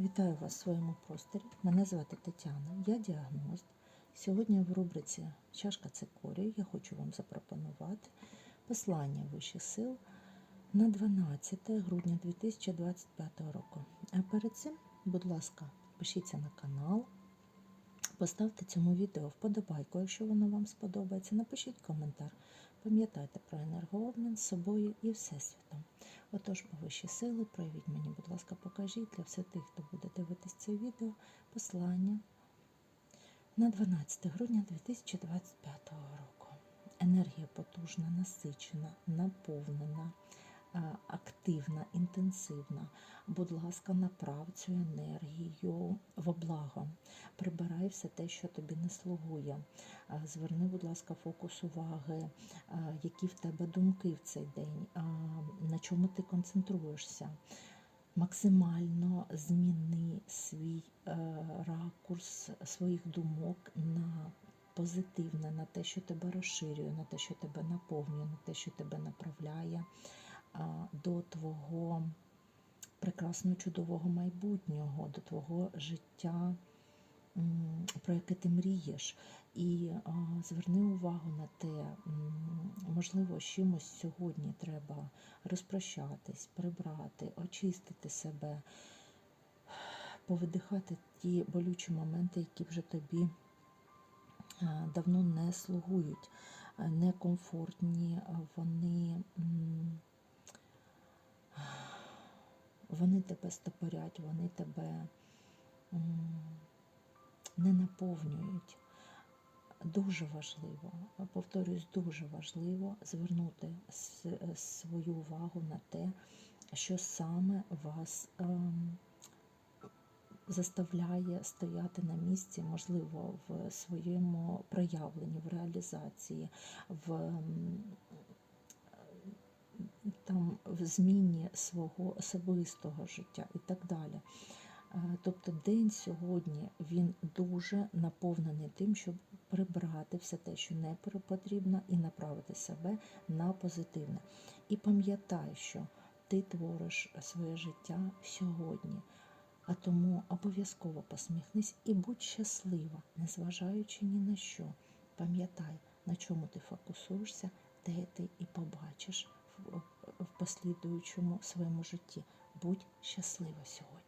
Вітаю вас в своєму просторі. Мене звати Тетяна, я діагност. Сьогодні в рубриці Чашка цикорію я хочу вам запропонувати послання вищих сил на 12 грудня 2025 року. А перед цим, будь ласка, підпишіться на канал, поставте цьому відео вподобайку, якщо воно вам сподобається. Напишіть коментар. Пам'ятайте про енергообмін з собою і Всесвітом. Отож, по вищі сили, проявіть мені, будь ласка, покажіть для всіх тих, хто буде дивитись це відео, послання на 12 грудня 2025 року. Енергія потужна, насичена, наповнена, е, активна, інтенсивна. Будь ласка, направ цю енергію в благо. Прибирай все те, що тобі не слугує. Зверни, будь ласка, фокус уваги, які в тебе думки в цей день, на чому ти концентруєшся. Максимально зміни свій е, ракурс своїх думок на позитивне, на те, що тебе розширює, на те, що тебе наповнює, на те, що тебе направляє до твого прекрасного чудового майбутнього, до твого життя, про яке ти мрієш. І зверни увагу на те, можливо, з чимось сьогодні треба розпрощатись, прибрати, очистити себе, повидихати ті болючі моменти, які вже тобі давно не слугують, некомфортні, вони, вони тебе стопорять, вони тебе не наповнюють. Дуже важливо, повторюсь, дуже важливо звернути свою увагу на те, що саме вас ем, заставляє стояти на місці, можливо, в своєму проявленні, в реалізації, в, там, в зміні свого особистого життя і так далі. Тобто день сьогодні він дуже наповнений тим, щоб прибрати все те, що не потрібно, і направити себе на позитивне. І пам'ятай, що ти твориш своє життя сьогодні. А тому обов'язково посміхнись і будь щаслива, незважаючи ні на що. Пам'ятай, на чому ти фокусуєшся, те ти і побачиш в послідуючому своєму житті. Будь щаслива сьогодні.